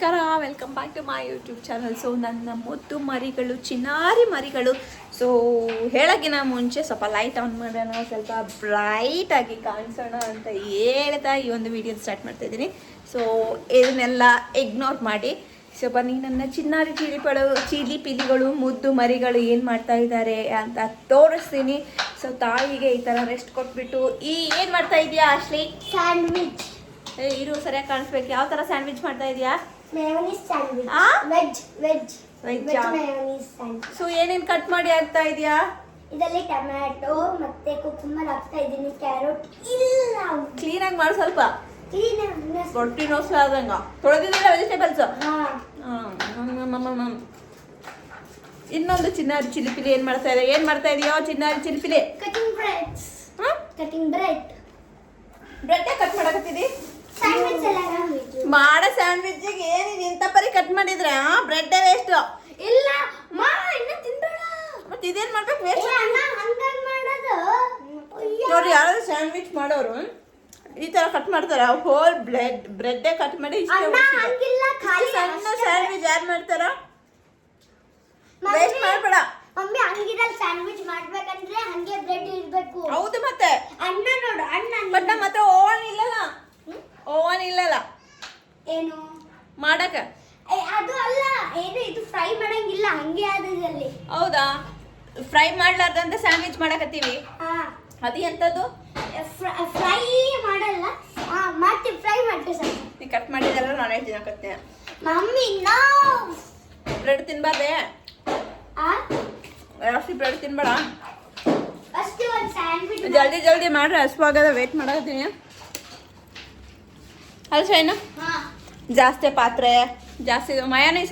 ನಮಸ್ಕಾರ welcome back to my YouTube channel so ನನ್ನ ಮುದ್ದು ಮರಿಗಳು ಚಿನ್ನಾರಿ ಮರಿಗಳು. ಸೊ ಹೇಳೋಕ್ಕಿಂತ ಮುಂಚೆ ಸ್ವಲ್ಪ ಲೈಟ್ ಆನ್ ಮಾಡೋಣ ಸ್ವಲ್ಪ ಬ್ರೈಟಾಗಿ ಕಾಣಿಸೋಣ ಅಂತ ಹೇಳ್ತಾ ಈ ಒಂದು ವಿಡಿಯೋ ಸ್ಟಾರ್ಟ್ ಮಾಡ್ತಾ ಇದ್ದೀನಿ. ಸೊ ಇದನ್ನೆಲ್ಲ ಇಗ್ನೋರ್ ಮಾಡಿ. ಸ್ವಲ್ಪ ಬನ್ನಿ ನನ್ನ ಚಿನ್ನಾರಿ ಚಿಲಿಪಳು ಚಿಲಿ ಪಿಲಿಗಳು ಮುದ್ದು ಮರಿಗಳು ಏನು ಮಾಡ್ತಾ ಇದ್ದಾರೆ ಅಂತ ತೋರಿಸ್ತೀನಿ. ಸೊ ತಾಯಿಗೆ ಈ ಥರ ರೆಸ್ಟ್ ಕೊಟ್ಬಿಟ್ಟು ಈ ಏನು ಮಾಡ್ತಾ ಇದೆಯಾ ಅಶ್ಲಿ ಸ್ಯಾಂಡ್ವಿಚ್ ಏ, ಇರು ಸರಿಯಾಗಿ ಕಾಣಿಸ್ಬೇಕು. ಯಾವ ಥರ ಸ್ಯಾಂಡ್ವಿಚ್ ಮಾಡ್ತಾ ಇದೆಯಾ? ಮೇಯೋನೀಸ್ ಸ್ಯಾಂಡ್ವಿಚ್ ಆ? ವೆಜ್ ವೆಜ್ ವೆಜ್ ಆ? ಮೇಯೋನೀಸ್ ಸ್ಯಾಂಡ್ವಿಚ್ ಸೊ ಏನೇನು ಕಟ್ ಮಾಡಿ ಹಾಕ್ತಾ ಇದೆಯಾ? ಇದರಲ್ಲಿ ಟೊಮ್ಯಾಟೊ ಮತ್ತೆ ಕುಕುಂಬರ್ ಹಾಕ್ತಾ ಇದ್ದೀನಿ ಕ್ಯಾರೆಟ್. ಇಲ್ಲ. ಕ್ಲೀನಾಗಿ ಮಾಡಿ ಸ್ವಲ್ಪ. ಕ್ಲೀನ್ ರೊಟ್ಟಿ ನೋಸ್ ಆದಂಗ. ತೊಳೆದಿಲ್ಲ ವೆಜಿಟೇಬಲ್ಸ್ ಹಾ. ಇನ್ನೊಂದು ಚಿನ್ನಾರಿ ಚಿಲಿಪಿಲಿ ಏನು ಮಾಡ್ತಾ ಇದೆ ಏನು ಮಾಡ್ತಾ ಇದೆಯೋ ಚಿನ್ನಾರಿ ಚಿಲಿಪಿಲಿ ಕಟಿಂಗ್ ಬ್ರೆಡ್ಸ್ ಹಾಂ ಕಟಿಂಗ್ ಬ್ರೆಡ್ ಬ್ರೆಡ್ ಕಟ್ ಮಾಡಕತ್ತಿದಿ? ಸ್ಯಾಂಡ್ವಿಚ್ ಎಲ್ಲ. ಮಾಡೋ ಸ್ಯಾಂಡ್ವಿಚ್ಗೆ ಏನಿದೆ ಇಂಥ ಪರಿ ಕಟ್ ಮಾಡಿದ್ರೆ ಬ್ರೆಡ್ ವೇಸ್ಟ್ ಇಲ್ಲ ಮಾ ಇನ್ನ ತಿಂದೋಳ ಮತ್ತೆ ಇದೇನ್ ಮಾಡ್ಬೇಕು? ವೇಸ್ಟ್. ನೋಡಿ ಯಾರಾದ್ರೂ ಸ್ಯಾಂಡ್ವಿಚ್ ಮಾಡೋರು ಈ ತರ ಕಟ್ ಮಾಡ್ತಾರ. ಹೋಲ್ ಬ್ರೆಡ್ ಬ್ರೆಡ್ಡೇ ಕಟ್ ಮಾಡಿ ಇಷ್ಟೇ ಸಣ್ಣ ಸ್ಯಾಂಡ್ವಿಚ್ ಯಾರು ಮಾಡ್ತಾರ? ವೇಸ್ಟ್ ಮಾಡ್ಬೇಡ. ಮಮ್ಮಿ ಹಂಗಿರಲ್ಲ ಸ್ಯಾಂಡ್ವಿಚ್ ಮಾಡ್ಬೇಕಂದ್ರೆ ಹಂಗೆ ಬ್ರೆಡ್ ಇರ್ಬೇಕು. ಹೌದು ಮತ್ತೆ ಅಣ್ಣ ನೋಡು ಅಣ್ಣ ಬಟ್ ನಮ್ಮ ಹತ್ರ ಓವನ್ ಇಲ್ಲಲ್ಲ ಓವನ್ ಇಲ್ಲಲ್ಲ ಏನು ಮಾಡಕ ಏ, ಅದು ಅಲ್ಲ ಏನು ಇದು ಫ್ರೈ ಮಾಡಂಗಿಲ್ಲ ಹಂಗೆ ಆದದಲ್ಲಿ ಹೌದಾ ಫ್ರೈ ಮಾಡ್ಲಾರ್ದಂತ ಸ್ಯಾಂಡ್ವಿಚ್ ಮಾಡಕತ್ತೀವಿ ಹಾ ಅದು ಎಂತದ್ದು ಫ್ರೈ ಮಾಡಲ್ಲ ಹಾ ಮಾಡ್ತೀವಿ ಫ್ರೈ ಮಾಡ್ತೀವಿ ಸರ್ ನೀ ಕಟ್ ಮಾಡಿದೆಲ್ಲ ನಾನೇ ತಿನ್ನಕತ್ತೆ ಮಮ್ಮಿ ನೋ ಬ್ರೆಡ್ ತಿನ್ಬಾರ್ದೆ ಆ ಜಾಸ್ತಿ ಬ್ರೆಡ್ ತಿನ್ಬೇಡ. ಜಲ್ದಿ ಜಲ್ದಿ ಮಾಡ್ರಿ ಹಸುವಾಗದ ವೇಟ್ ಮಾಡಕತ್ತೀನಿ. ಅಲ್ಲ ಶೈನು? ಹಾ. ಜಾಸ್ತಿ ಪಾತ್ರೆ ಜಾಸ್ತಿ ಮಯಾನಿ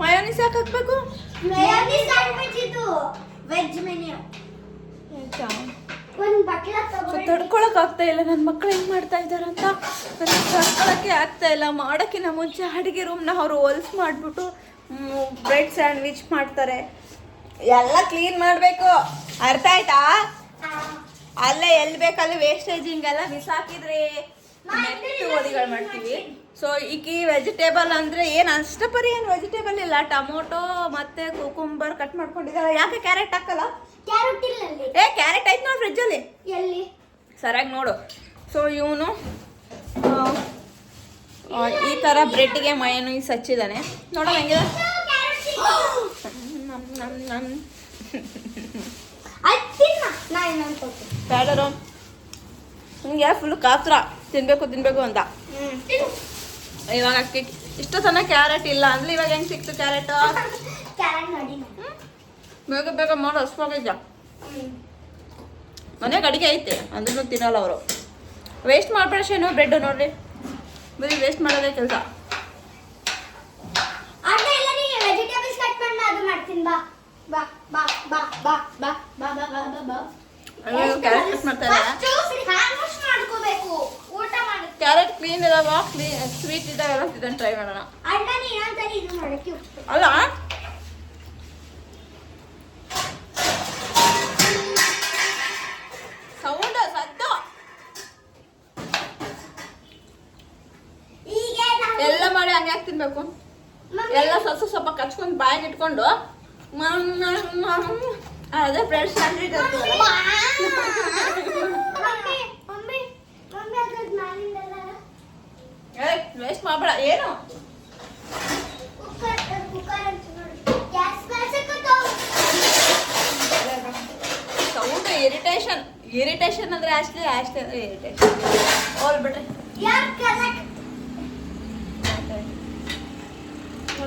ಮಯೋನೀಸ್ ಯಾಕೆ ಹಾಕ್ಬೇಕು? ಸೊ ತಡ್ಕೊಳಕ್ ಆಗ್ತಾ ಇಲ್ಲ ನನ್ನ ಮಕ್ಳು ಹೆಂಗ್ ಮಾಡ್ತಾ ಇದಾರ ಅಂತ. ನನಗೆ ತಡ್ಕೊಳಕ್ಕೆ ಆಗ್ತಾ ಇಲ್ಲ. ಮಾಡೋಕ್ಕಿಂತ ಮುಂಚೆ ಅಡುಗೆ ರೂಮ್ನ ಅವರು ಹೊಲ್ಸ್ ಮಾಡಿಬಿಟ್ಟು ಬ್ರೆಡ್ ಸ್ಯಾಂಡ್ವಿಚ್ ಮಾಡ್ತಾರೆ. ಎಲ್ಲ ಕ್ಲೀನ್ ಮಾಡಬೇಕು. ಅರ್ಥ ಆಯ್ತಾ? ಅಲ್ಲೇ ಎಲ್ಲಿ ಬೇಕಲ್ಲಿ ವೇಸ್ಟೇಜ್ ಹಿಂಗೆಲ್ಲ ಬಿಸಾಕಿದ್ರೆ ನೆಟ್ಟು ಓದಿಗಳು ಮಾಡ್ತೀವಿ. ಸೊ ಈಕಿ ವೆಜಿಟೇಬಲ್ ಅಂದ್ರೆ ಏನು ಅಷ್ಟಪರಿ ಏನು ವೆಜಿಟೇಬಲ್ ಇಲ್ಲ. ಟೊಮೊಟೊ ಮತ್ತೆ ಕುಕುಂಬರ್ ಕಟ್ ಮಾಡ್ಕೊಂಡಿದ್ದಾರೆ ಯಾಕೆ ಕ್ಯಾರೆಟ್ ಹಾಕಲ್ಲ? ಕ್ಯಾರೆಟ್ ಇಲ್ಲ ಅಲ್ಲಿ ಏ ಕ್ಯಾರೆಟ್ ಐತೆ ನೋಡಿ ಫ್ರಿಜ್ಜಲ್ಲಿ ಎಲ್ಲಿ? ಸರಿಯಾಗಿ ನೋಡು. ಸೊ ಇವನು ಈ ಥರ ಬ್ರೆಡ್ಗೆ ಮಯೋನೀಸ್ ಹಚ್ಚಿದ್ದಾನೆ. ನೋಡೋಣ ಹೆಂಗಿದೆ? ಬೇಡರು ಹಿಂಗೆ ಫುಲ್ ಕಾತ್ರ. ತಿನ್ಬೇಕು ತಿನ್ಬೇಕು ಅಂತ. ಇವಾಗ ಅಕ್ಕಿ ಇಷ್ಟು ತನ ಕ್ಯಾರೆಟ್ ಇಲ್ಲ ಅಂದ್ರೆ ಇವಾಗ ಹೆಂಗೆ ಸಿಕ್ತು ಕ್ಯಾರೆಟ್ ಬೇಗ ಬೇಗ ಮಾಡೋ ಹಸ್ವಾಗೈತ ಮನೆಗೆ ಅಡಿಗೆ ಐತೆ. ಅಂದ್ರೂ ತಿನ್ನಲ್ಲ ಅವರು. ವೇಸ್ಟ್ ಮಾಡ್ಬೇಡ ಶೇನು ಬ್ರೆಡ್ ನೋಡ್ರಿ. ಬರೀ ವೇಸ್ಟ್ ಮಾಡೋದೇ ಕೆಲಸ. ಕ್ಯಾರೆಟ್ ಕ್ಲೀನ್ ಇದಾವ ಸ್ವೀಟ್ ಇದಾವೆಲ್ಲ ಟ್ರೈ ಮಾಡೋಣ. ಅಲ್ಲ ಹಂಗೆ ಯಾಕೆ ತಿನ್ಬೇಕು ಎಲ್ಲ ಸ್ವಲ್ಪ ಸ್ವಲ್ಪ ಕಚ್ಕೊಂಡು ಬಾಯಿಗೆ ಇಟ್ಕೊಂಡು. ಅದೇ ಫ್ರೆಂಡ್ಸ್ ಸ್ಯಾಂಡ್ವಿಚ್ ವೇಸ್ಟ್ ಮಾಡಬೇಡ. ಏನು? ಸೌಂಡ್ ಇರಿಟೇಷನ್ ಇರಿಟೇಷನ್ ಅಂದ್ರೆ ಅಷ್ಟೇ ಅಷ್ಟೇ ಇರಿಟೇಷನ್ ಅವ್ರು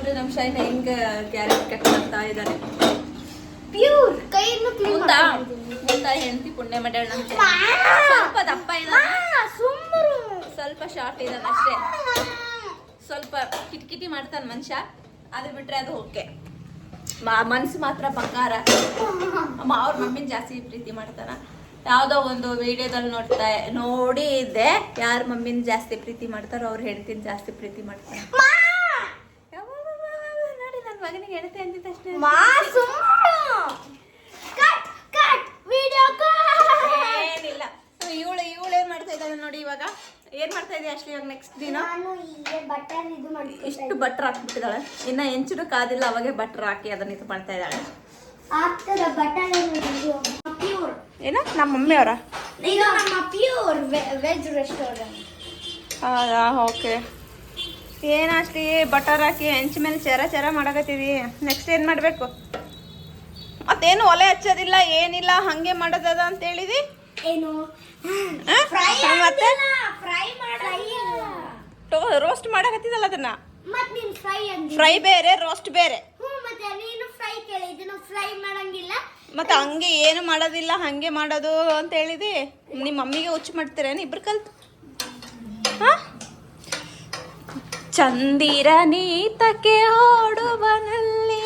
ನೋಡ್ರಿ ನಮ್ಮ ಶೈನ ಹೆಂಗ ಕ್ಯಾರೆಟ್ ಕಟ್ ಮಾಡ್ತಾ ಇದ್ದಾರೆ ಪ್ಯೂರ್. ಕೈಯನ್ನು ಮುಂದ ಮುಂದ ಹೆಂಡತಿ ಪುಣ್ಯ ಮಾಡ್ಯಾಳ ನಮ್ಮ ಸ್ವಲ್ಪ ದಪ್ಪ ಇದ್ದಾನೆ ಸುಮ್ಮರು ಸ್ವಲ್ಪ ಶಾರ್ಟ್ ಇದ್ದಾನೆ ಅಷ್ಟೇ. ಸ್ವಲ್ಪ ಕಿಟಕಿಟಿ ಮಾಡ್ತಾನೆ ಮನುಷ್ಯ. ಅದು ಬಿಟ್ರೆ ಅದು ಓಕೆ. ಮನ್ಸು ಮಾತ್ರ ಬಂಗಾರ. ಅಮ್ಮ ಅವ್ರ ಮಮ್ಮಿನ ಜಾಸ್ತಿ ಪ್ರೀತಿ ಮಾಡ್ತಾನ. ಯಾವುದೋ ಒಂದು ವಿಡಿಯೋದಲ್ಲಿ ನೋಡ್ತಾ ನೋಡಿ ಇದ್ದೆ ಯಾರ ಮಮ್ಮಿನ ಜಾಸ್ತಿ ಪ್ರೀತಿ ಮಾಡ್ತಾರೋ ಅವ್ರ ಹೆಂಡತಿನ ಜಾಸ್ತಿ ಪ್ರೀತಿ ಮಾಡ್ತಾರೆ ನೋಡಿ ನನ್ನ ಮಗನಿಗೆ ಹೆಂಡತಿ ಅಂತಿದ್ದ ಅಷ್ಟೇ ಮಾ ಸುಮ್ಮರು ಕಟ್ ಕಟ್ ವಿಡಿಯೋ ಕಟ್ ಏನಿಲ್ಲ ಇವಳು ಇವಳು ಏನ್ ಮಾಡ್ತಾ ಇದ್ದಾಳೆ ನೋಡಿ ಇವಾಗ? ಏನ್ ಮಾಡ್ತಾ ಇದೀಯ ಇವಾಗ ನೆಕ್ಸ್ಟ್ ದಿನ? ಇಷ್ಟು ಬಟ್ರ್ ಹಾಕ್ಬಿಟ್ಟಿದ್ದಾಳೆ. ಇನ್ನ ಎಂಚೂರು ಕಾದಿಲ್ಲ ಅವಾಗೆ ಬಟ್ರ್ ಹಾಕಿ ಅದನ್ನ ಇದು ಮಾಡ್ತಾ ಇದ್ದಾಳೆ. ಏನೋ ನಮ್ಮ ಮಮ್ಮಿ ಅವರ ವೆಜ್ ರೆಸ್ಟೋರೆಂಟ್ ಹೌದಾ ಓಕೆ ಏನು ಅಷ್ಟೇ ಬಟರ್ ಹಾಕಿ ಹೆಂಚ ಮೇಲೆ ಚೆರ ಚೆರ ಮಾಡಕತ್ತೀವಿ. ನೆಕ್ಸ್ಟ್ ಏನು ಮಾಡಬೇಕು? ಮತ್ತೇನು ಒಲೆ ಹಚ್ಚೋದಿಲ್ಲ ಏನಿಲ್ಲ ಹಾಗೆ ಮಾಡೋದದ ಅಂತ ಹೇಳಿದಿ? ಏನು? ಮತ್ತೆ? ರೋಸ್ಟ್ ಮಾಡಕತ್ತಿದಲ್ಲ ಅದನ್ನ? ಫ್ರೈ ಬೇರೆ ರೋಸ್ಟ್ ಬೇರೆ. ಮತ್ತೆ ಹಂಗೆ ಏನು ಮಾಡೋದಿಲ್ಲ ಹಂಗೆ ಮಾಡೋದು ಅಂತ ಹೇಳಿದಿ? ನಿಮ್ಮ ಮಮ್ಮಿಗೆ ಹುಚ್ಚು ಮಾಡ್ತೀರೇನು ಇಬ್ರು ಕಲ್ತು? ಹಾ ಚಂದಿರ ನೀತಕ್ಕೆ ಓಡುವನಲ್ಲಿ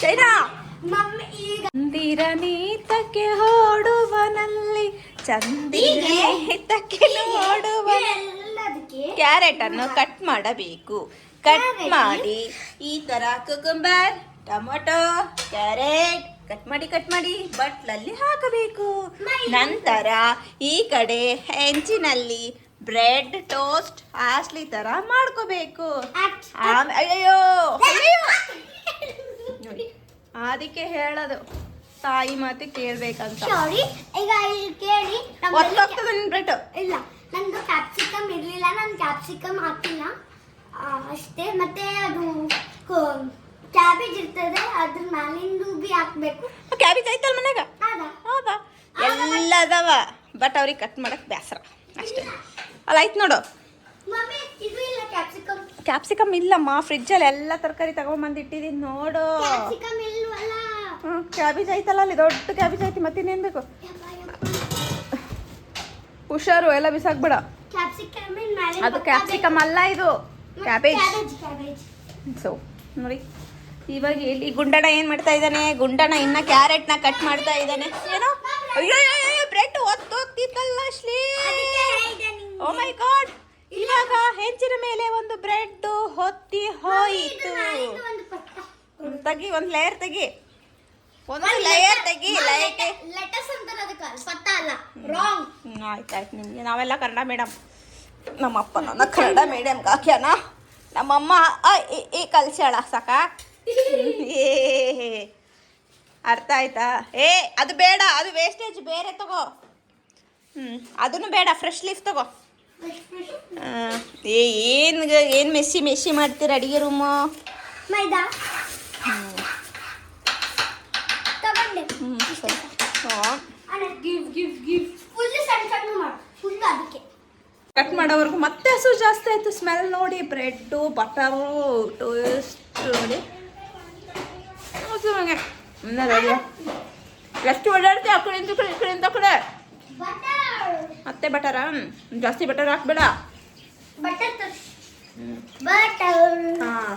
ಚಂದಿರ ನೀತಕ್ಕೆ ಓಡುವನಲ್ಲಿ ಚಂದಿರ ನೀತಕ್ಕೆ ಓಡುವ ಕ್ಯಾರೆಟ್ ಅನ್ನು ಕಟ್ ಮಾಡಬೇಕು. ಕಟ್ ಮಾಡಿ ಈ ತರ ಕುಕುಂಬರ್ ಟೊಮೊಟೊ ಕ್ಯಾರೆಟ್ ಕಟ್ ಮಾಡಿ ಕಟ್ ಮಾಡಿ ಬಟ್ಲಲ್ಲಿ ಹಾಕಬೇಕು. ನಂತರ ಈ ಕಡೆ ಹೆಂಚಿನಲ್ಲಿ ಬ್ರೆಡ್ ಟೋಸ್ಟ್ ಆಸ್ಲಿ ತರ ಮಾಡ್ಕೋಬೇಕು. ಅಯ್ಯೋ ಅದಕ್ಕೆ ಹೇಳೋದು. ತಾಯಿ ಮಾತೆ ಕೇಳ್ಬೇಕಂತ. ಸಾರಿ ಈಗ ಇಲ್ಲಿ ಕೇಳಿ ಒತ್ತೋಗ್ತದೆ ನಿನ್ ಬ್ರೆಡ್ ಇಲ್ಲ ನಂದು ಕ್ಯಾಪ್ಸಿಕಮ್ ಇರಲಿಲ್ಲ ನಾನು ಕ್ಯಾಪ್ಸಿಕಮ್ ಹಾಕಿಲ್ಲ. ಅಷ್ಟೇ ಮತ್ತೆ ಅದು ಕ್ಯಾಬೇಜ್ ಇರ್ತದೆ ಅದ್ರ ಮ್ಯಾಲಿಂದು ಬಿ ಹಾಕ್ಬೇಕು. ಕ್ಯಾಬೇಜ್ ಐತಲ್ ಮನ್ಯಾಗ? ಹೌದಾ? ಎಲ್ಲ ಅದಾವ ಬಟ್ ಅವ್ರಿಗೆ ಕಟ್ ಮಾಡಕ್ ಬೇಸರ. ಅಷ್ಟೇ. ಅಲ್ಲ ಆಯ್ತು ನೋಡು ಕ್ಯಾಪ್ಸಿಕಮ್ ಇಲ್ಲಮ್ಮ ಫ್ರಿಜ್ಜಲ್ಲಿ ಎಲ್ಲ ತರಕಾರಿ ತಗೊಂಬಂದು ಇಟ್ಟಿದ್ದೀನಿ ನೋಡು. ಹ್ಞೂ ಕ್ಯಾಬೇಜ್ ಐತಲ್ಲ ಅಲ್ಲಿ ದೊಡ್ಡ ಕ್ಯಾಬೇಜ್ ಐತಿ ಮತ್ತಿನ್ನೇನು ಬೇಕು? ಹುಷಾರು ಎಲ್ಲ ಬಿಸಾಕ್ಬೇಡ. ಅದು ಕ್ಯಾಪ್ಸಿಕಮ್ ಅಲ್ಲ ಇದು. ಕ್ಯಾಬೇಜ್ ಸೊ ನೋಡಿ. ಇವಾಗ ಇಲ್ಲಿ ಗುಂಡಣ ಏನು ಮಾಡ್ತಾ ಇದ್ದಾನೆ? ಗುಂಡಣ ಇನ್ನ ಕ್ಯಾರೆಟ್ನ ಕಟ್ ಮಾಡ್ತಾ ಇದ್ದಾನೆ. ಏನೋ? ಅಯ್ಯೋ ಬ್ರೆಡ್ ಒತ್ತೋಗ್ತಿತ್ತಲ್ಲ ಅಶ್ಲಿ ಓ ಮೈ ಗಾಡ್ ಇವಾಗ ಹೆಂಚಿನ ಮೇಲೆ ಒಂದು ಬ್ರೆಡ್ ಹೊತ್ತಿ ಹೋಯಿತು. ತೆಗಿ ಒಂದು ಲೇಯರ್ ತೆಗಿ. ಒಂದು ಲೇಯರ್ ತೆಗಿ ಲೈಕ್ ಆಯ್ತು ಆಯ್ತು ನಿಮಗೆ. ನಾವೆಲ್ಲ ಕನ್ನಡ ಮೇಡಮ್ ನಮ್ಮಪ್ಪ ನನ್ನ ಕನ್ನಡ ಮೀಡಿಯಮ್ಗೆ ಹಾಕ್ಯಾನ. ನಮ್ಮಮ್ಮ ಈ ಕಲ್ಸ್ಯಾಳ ಸಾಕ? ಏ ಅರ್ಥ ಆಯ್ತಾ? ಏ ಅದು ಬೇಡ ಅದು ವೇಸ್ಟೇಜ್ ಬೇರೆ ತಗೋ. ಹ್ಞೂ ಅದನ್ನು ಬೇಡ ಫ್ರೆಶ್ ಲೀಫ್ ತಗೋ. ಏ ಏನು ಏನು ಮೆಸ್ಸಿ ಮೆಸ್ಸಿ ಮಾಡ್ತೀರ ಅಡುಗೆ ರೂಮು ಮೈದಾ? ಕಟ್ ಮಾಡೋವರೆಗೂ ಮತ್ತೆ ಹಸು ಜಾಸ್ತಿ ಆಯಿತು ಸ್ಮೆಲ್ ನೋಡಿ. ಬ್ರೆಡ್ಡು ಬಟರು ಟೋಸ್ಟ್ ನೋಡಿ. ಹಂಗೆ. ಎಷ್ಟು ಓಡಾಡ್ತೀವಿ ಆ ಕಡೆಯಿಂದ ಕಡೆ ಈ ಕಡೆಯಿಂದ ಕಡೆ? ಮತ್ತೆ ಬಟರಾ? ಜಾಸ್ತಿ ಬಟರ್ ಹಾಕ್ಬೇಡ. Butter butter. ಹಾಂ.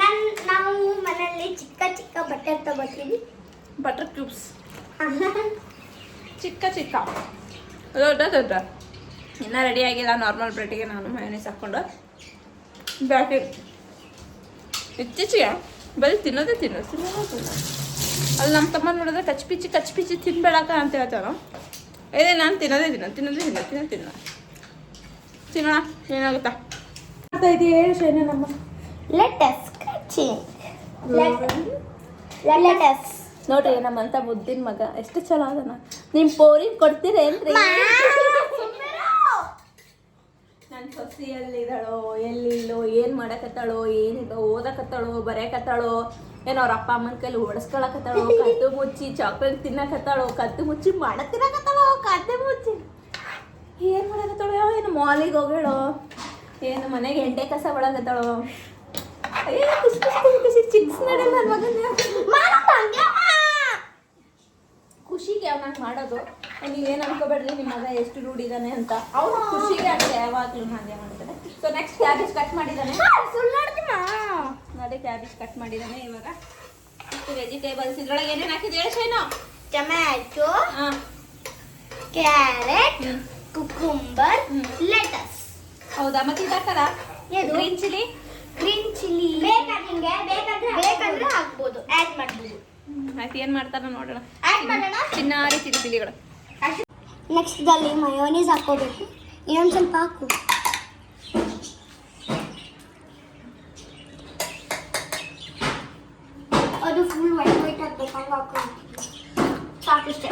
ನನ್ ನಾವು ಮನೆಯಲ್ಲಿ ಚಿಕ್ಕ ಚಿಕ್ಕ ಬಟರ್ ತಗೋತೀವಿ. Butter cubes. ಚಿಕ್ಕ ಚಿಕ್ಕ. ದೊಡ್ಡ ದೊಡ್ಡ. ಇನ್ನೂ ರೆಡಿ ಆಗಿಲ್ಲ ನಾರ್ಮಲ್ ಬ್ರೆಡ್ಗೆ ನಾನು ಮಯೋನೀಸ್ ಹಾಕ್ಕೊಂಡು. ಬ್ಯಾಟಿ ಇತ್ತೀಚೆಗೆ ಬರೀ ತಿನ್ನೋದೇ ತಿನ್ನೋದು ತಿನ್ನೋದೇ ತಿನ್ನೋದು ಅಲ್ಲಿ ನಮ್ಮ ತಮ್ಮ ನೋಡಿದ್ರೆ ಕಚ್ ಪಿಚ್ಚಿ ಕಚ್ ಪಿಚ್ಚಿ ತಿನ್ಬೇಡಕ್ಕ ಅಂತ ಹೇಳ್ತಾರ ಏನೇ ನಾನು ತಿನ್ನೋದೇ ತಿನ್ನೋ ತಿನ್ನೋದೇ ತಿನ್ನೋ ತಿನ್ನೋ ತಿನ್ನ ತಿನ್ನೋಣ ಏನಾಗುತ್ತಾ ಮಾಡ್ತಾ ಇದೀಯ ಹೇಳು ಶೈನ ನಮ್ಮ ಲೆಟಸ್ ಸ್ಕ್ರಾಚಿಂಗ್ ಲೆಟಸ್ ನೋಡ್ರಿ ನಮ್ಮಂತ ಮುದ್ದಿನ ಮಗ. ಎಷ್ಟು ಚಲೋ ಅದನ. ನಿಮ್ಮ ಪೋರಿಗೆ ಕೊಡ್ತೀರೇನ್ರಿ? ಸೊಸಿ ಎಲ್ಲಿದ್ದಾಳೋ ಎಲ್ಲಿಲ್ಲೋ, ಏನು ಮಾಡಕತ್ತಾಳೋ, ಏನಿಲ್ಲೋ, ಓದಕತ್ತಾಳೋ, ಬರೆಯಕತ್ತಾಳೋ, ಏನೋ ಅವ್ರ ಅಪ್ಪ ಅಮ್ಮನ ಕೈಲಿ ಓಡಿಸ್ಕೊಳಕತ್ತಾಳೋ, ಕದ್ದು ಮುಚ್ಚಿ ಚಾಕ್ಲೇಟ್ ತಿನ್ನಕತ್ತಾಳೋ, ಕದ್ದು ಮುಚ್ಚಿ ಮಾಡ ತಿನ್ನಕತ್ತಾಳೋ, ಕದ್ದು ಮುಚ್ಚಿ. ಏನು ಮಾಡಕತ್ತಾಳೋ ಏನು ಮಾಲಿಗೆ ಹೋಗ್ಯಾಳೋ, ಏನು ಮನೆಗೆ ಎಂಟೆ ಕಸ ಬಳಕತ್ತಾಳೋ ಅಯ್ಯೋ ಚಿಕ್ಸ್ ನಡೆಯಲ್ಲ ಖುಷಿಗೆ ಅವನಾಗ ಮಾಡೋದು? ನೀವೇನು ಅನ್ಕೋಬೇಡ್ರಿ ನಿಮ್ಮ ಮಗ ಎಷ್ಟು ರೂಢಿದಾನೆ ಅಂತ. ಅವನು ಖುಷಿಗೆ ಅಂತ ಯಾವಾಗಲೂ ಹಾಗೆ ಮಾಡ್ತಾನೆ. ಸೊ ನೆಕ್ಸ್ಟ್ ಕ್ಯಾಬೇಜ್ ಕಟ್ ಮಾಡಿದ್ದಾನೆ. ಅದೇ ಕ್ಯಾಬೇಜ್ ಕಟ್ ಮಾಡಿದ್ದಾನೆ ಇವಾಗ. ಇಷ್ಟು ವೆಜಿಟೇಬಲ್ಸ್ ಇದ್ರೊಳಗೆ ಏನೇನು ಹಾಕಿದ್ರೆ ಶೇನು? ಟೊಮ್ಯಾಟೊ ಹಾಂ. ಕ್ಯಾರೆಟ್ ಕುಕುಂಬರ್ ಲೆಟಸ್ ಹೌದಾ? ಮತ್ತೆ ಇದು ಹಾಕಲ್ಲ ಏನು? ಗ್ರೀನ್ ಚಿಲ್ಲಿ ಗ್ರೀನ್ ಚಿಲ್ಲಿ ಬೇಕಾದ್ರೆ ಬೇಕಾದ್ರೆ ಬೇಕಾದ್ರೆ ಹಾಕ್ಬೋದು. ಆಡ್ ಮಾಡ್ಬೋದು. ಆಯ್ತು ಏನು ಮಾಡ್ತಾರ ನೋಡೋಣ. ಆಡ್ ಮಾಡೋಣ. ಚಿನ್ನಾರಿ ಚಿಲ್ಲಿ ಚಿಲ್ಲಿಗಳು ನೆಕ್ಸ್ಟ್ ದಲ್ಲಿ ಮಯೋನೀಸ್ ಹಾಕೋಬೇಕು ಇನ್ನೊಂದು ಸ್ವಲ್ಪ ಹಾಕು ಅದು ಫುಲ್ ವೈಟ್ ವೈಟ್ ಆಗಬೇಕು ಹಂಗೆ ಹಾಕೋ ಸಾಕಿಷ್ಟೆ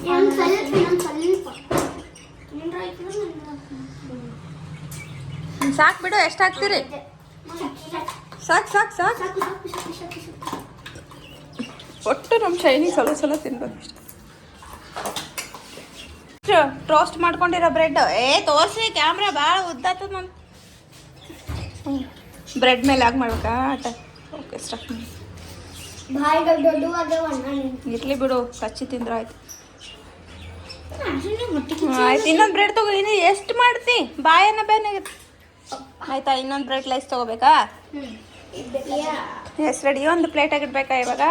ಇನ್ನೊಂದು ಸ್ವಲ್ಪ ಇನ್ನೊಂದು ಸ್ವಲ್ಪ ಸಾಕು ಬಿಡು ಎಷ್ಟು ಹಾಕ್ತೀರಿ ಸಾಕು ಸಾಕು ಸಾಕು ಒಟ್ಟು ನಮ್ಮ ಶೈನಿ ಸಲ ಸಲ ತಿನ್ಬೇಕು ಟೋಸ್ಟ್ ಮಾಡ್ಕೊಂಡಿರೋ ಬ್ರೆಡ್ ಏ ತೋರಿಸಿ ಕ್ಯಾಮ್ರಾ ಭಾಳ ಉದ್ದಾತದ ನಾನು. ಬ್ರೆಡ್ ಮೇಲೆ ಆಗ ಮಾಡ್ಬೇಕಾ? ಆಟ. ಓಕೆ ಸ್ಟಾರ್ಟ್ ಮಾಡಿ. ಇರ್ಲಿ ಬಿಡು ಕಚ್ಚಿ ತಿಂದ್ರೆ ಆಯ್ತು. ಆಯ್ತು. ಇನ್ನೊಂದು ಬ್ರೆಡ್ ತಗೋ ಇನ್ನು ಎಷ್ಟು ಮಾಡ್ತಿ? ಬಾಯನ್ನ ಬೇನಾಗತ್ತೆ ಆಯ್ತಾ ಇನ್ನೊಂದು ಬ್ರೆಡ್ ಲೈಸ್ ತಗೋಬೇಕಾ? ಎಸ್ ರೆಡಿ ಒಂದು ಪ್ಲೇಟ್ ಆಗಿಡ್ಬೇಕಾ ಇವಾಗ?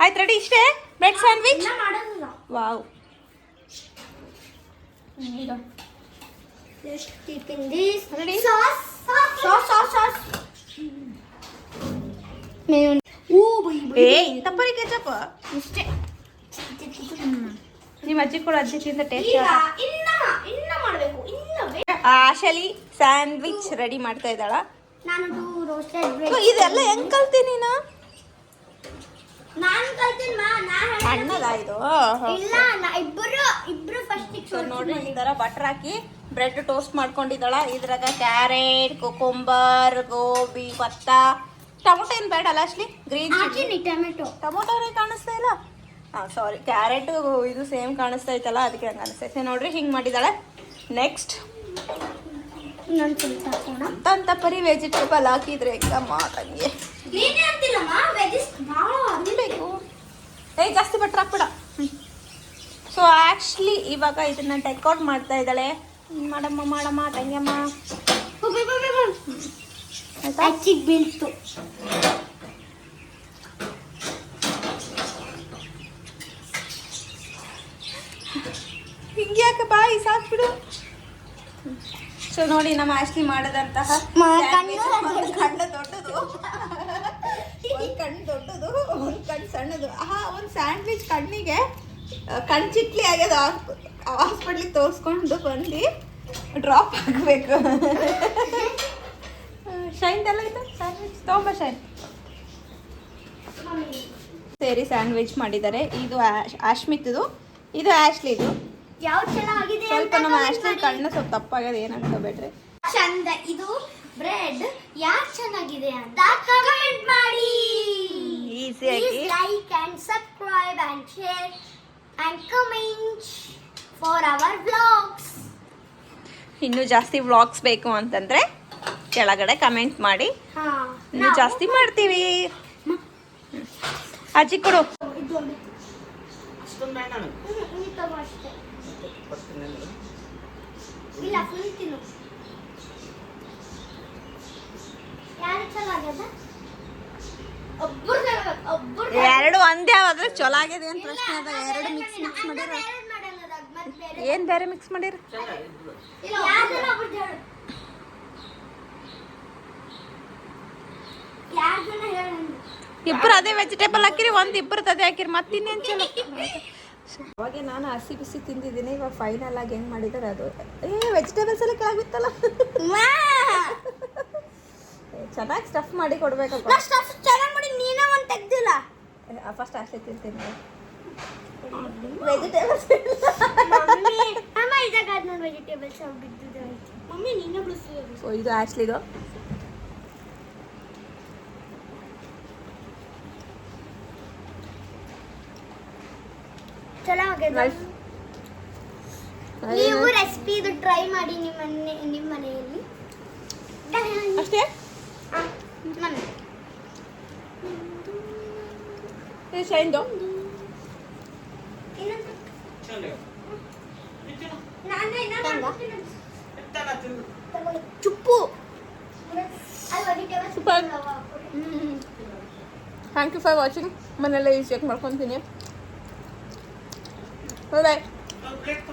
ಆಯ್ತು ರೆಡಿ ಇಷ್ಟೇ? ಬ್ರೆಡ್ ಸ್ಯಾಂಡ್ವಿಚ್ ಇನ್ನ ಮಾಡೋದಿಲ್ಲ wow Just keeping this. Ready? Sauce. Sauce. Sauce. Sauce. Mayonnaise. Ooh, boy, boy. ಏ ಇಂಥ ಪರಿ ಕೆಚಪ್ ಇಷ್ಟೇ ನಿಮ್ಮ ಅಜ್ಜಿ ಕೂಡ ಅಜ್ಜಿ ತಿಂದ ಟೇಸ್ಟ್ ಈಗ ಇನ್ನ ಇನ್ನ ಮಾಡಬೇಕು ಇನ್ನ ಬೇ- ಆಶಲಿ ಸ್ಯಾಂಡ್ವಿಚ್ ರೆಡಿ ಮಾಡ್ತಾ ಇದ್ದಾಳ ನಾನು ರೋಸ್ಟೆಡ್ ಇದೆಲ್ಲ ಹೆಂಗ್ ಕಲ್ತಿ ನೀನು ನಾನು ಕಲ್ತೀನಿ ಮಾ ನಾ ಹೇಳ್ದೆ. ಸಣ್ಣದಾ ಇದು ಇಲ್ಲ ನಾ ಇಬ್ಬರು ಇಬ್ರು ಫಸ್ಟ್ ಸೊ ನೋಡ್ರಿ ಈ ತರ ಬಟರ್ ಹಾಕಿ ಬ್ರೆಡ್ ಟೋಸ್ಟ್ ಮಾಡ್ಕೊಂಡಿದ್ದಾಳ. ಇದ್ರಾಗ ಕ್ಯಾರೆಟ್ ಕೊಕೊಂಬರ್ ಗೋಬಿ ಭತ್ತ. ಟೊಮೊಟೊ ಏನು ಬೇಡ ಅಲ್ಲ ಅಶ್ಲಿ? Green chilli tomato. ಟೊಮೊಟೊ ಅವ್ರಿಗೆ ಕಾಣಿಸ್ತಾ ಇಲ್ಲ? ಹಾಂ ಸಾರಿ ಕ್ಯಾರೆಟ್ ಇದು ಸೇಮ್ ಕಾಣಿಸ್ತಾ ಇತ್ತಲ್ಲ ಅದಕ್ಕೆ ಹಂಗೆ ಅನಿಸ್ತೈತೆ ನೋಡ್ರಿ ಹಿಂಗೆ ಮಾಡಿದಾಳೆ ನೆಕ್ಸ್ಟ್ ಇನ್ನೊಂದು ಸ್ವಲ್ಪ ಹಾಕೋಣ. ಅಂತ ಪರಿ ವೆಜಿಟೇಬಲ್ ಹಾಕಿದ್ರೆ ಹೆಂಗ ತಂಗಿ ನೀನೇ ಅಂತಿಲ್ಲಮ್ಮ? ವೆಜಿಸ್ ಭಾಳ ಏ ಜಾಸ್ತಿ ಬಟ್ರ್ ಹಾಕ್ಬೇಡ. ಸೊ ಆ್ಯಕ್ಚುಲಿ ಇವಾಗ ಇದನ್ನ ಟೆಕ್ಔಟ್ ಮಾಡ್ತಾ ಇದ್ದಾಳೆ. ಮಾಡಮ್ಮ ಮಾಡಮ್ಮ ತಂಗಮ್ಮ ಹಚ್ಚಿಗೆ ಬೀಳ್ತು. ಹಿಂಗೆ ಯಾಕೆ ಬಾಯಿ ಸಾಕ್ಬಿಡು ಸೊ ನೋಡಿ ನಮ್ಮ ಆಶ್ಲಿ ಮಾಡದಂತಹ ಕಣ್ಣು ದೊಡ್ಡದು. ಒಂದು ಕಣ್ಣು ಸಣ್ಣದು. ಆ ಒಂದು ಸ್ಯಾಂಡ್ವಿಚ್ ಕಣ್ಣಿಗೆ ಕಣ್ಣು ಚಿಟ್ಲಿ ಆಗ್ಯದ ಹಾಸ್ಪಿಟ್ಲಿಗೆ ತೋರಿಸ್ಕೊಂಡು ಬಂದು ಡ್ರಾಪ್ ಆಗಬೇಕು ಶೈನ್ ಎಲ್ಲ ಆಯ್ತು ಸ್ಯಾಂಡ್ವಿಚ್? ತೊಗೊಂಬ ಶೈನ್. ಸೇರಿ ಸ್ಯಾಂಡ್ವಿಚ್ ಮಾಡಿದ್ದಾರೆ. ಇದು ಆಶ್ಮಿತ್ದು. ಇದು ಆಶ್ಲಿದು. ಸ್ವಲ್ಪ ನಮ್ಮ ಆ್ಯಶ್ಲಿ ಆಶ್ಲಿ. ಕಣ್ಣು ಸ್ವಲ್ಪ ತಪ್ಪಾಗ್ಯದ ಏನು ಅನ್ಕೋಬೇಡ್ರಿ. ಚಂದ ಇದು ಬ್ರೆಡ್. ಯಾಕೆ ಚೆನ್ನಾಗಿದೆ ಅಂತ ಕಮೆಂಟ್ ಮಾಡಿ. Easy like and subscribe and share and comment for our vlogs ಇನ್ನು ಜಾಸ್ತಿ ವ್ಲಾಗ್ಸ್ ಬೇಕು ಅಂತಂದ್ರೆ ಕೆಳಗಡೆ ಕಾಮೆಂಟ್ ಮಾಡಿ. ಇನ್ನು ಜಾಸ್ತಿ ಮಾಡ್ತೀವಿ. ಅಜ್ಜಿ ಕೊಡು. ಇಲ್ಲ ಫುಲ್ ತಿನ್ನು. ಯಾರು ಚೆನ್ನಾಗಿದೆ ಎರಡು ಒಂದೇ ಆದ್ರೆ ಚಲೋ ಆಗಿದೆ. ಅಂತ ಪ್ರಶ್ನೆ ಅದ? ಎರಡು ಮಿಕ್ಸ್ ಮಿಕ್ಸ್ ಮಾಡಿರ? ಏನ್ ಬೇರೆ. ಮಿಕ್ಸ್ ಮಾಡಿರ? ಇಬ್ಬರು ಅದೇ ವೆಜಿಟೇಬಲ್ ಹಾಕಿರಿ ಒಂದ್ ಇಬ್ಬರು ಅದೇ ಹಾಕಿರಿ ಮತ್ತೆ ಇನ್ನೇನ್ ಚಲೋ? ಅವಾಗ ನಾನು ಹಸಿ ಬಿಸಿ ತಿಂದಿದ್ದೀನಿ ಇವಾಗ ಫೈನಲ್ ಆಗಿ ಹೆಂಗ್ ಮಾಡಿದಾರೆ ಅದು? ಏ ವೆಜಿಟೇಬಲ್ಸ್ ಎಲ್ಲ ಕೆಳಗಿತ್ತಲ್ಲ ಚೆನ್ನಾಗಿ ಸ್ಟಫ್ ಮಾಡಿ ಕೊಡ್ಬೇಕಪ್ಪ. ಚೆನ್ನಾಗಿ ಮಾಡಿ ನೀನೇ ಒಂದು ತೆಗ್ದಿಲ್ಲ. ಫಸ್ಟ್ ಅಷ್ಟೇ ತಿಂತೀನಿ. Vegetables mummy. ಅಮ್ಮ ಇದಾಗ ನೋಡಿ ವೆಜಿಟೇಬಲ್ಸ್ ಬಿದ್ದಿದೆ ಮಮ್ಮಿ ನೀನೇ ಬಿಡಿಸಿದ್ರು ಸೊ ಇದು ಆ್ಯಕ್ಚುಲಿದು ಚೆನ್ನಾಗಿದೆ Nice. ನೀವು ರೆಸಿಪಿ ಇದು ಟ್ರೈ ಮಾಡಿ ನಿಮ್ಮ ನಿಮ್ಮ ಮನೆಯಲ್ಲಿ. ಅಷ್ಟೇ? teman-teman. Eh, ini saya. Cukup. Hmm. Thank you for watching. Menelai isyak malam. Bye bye.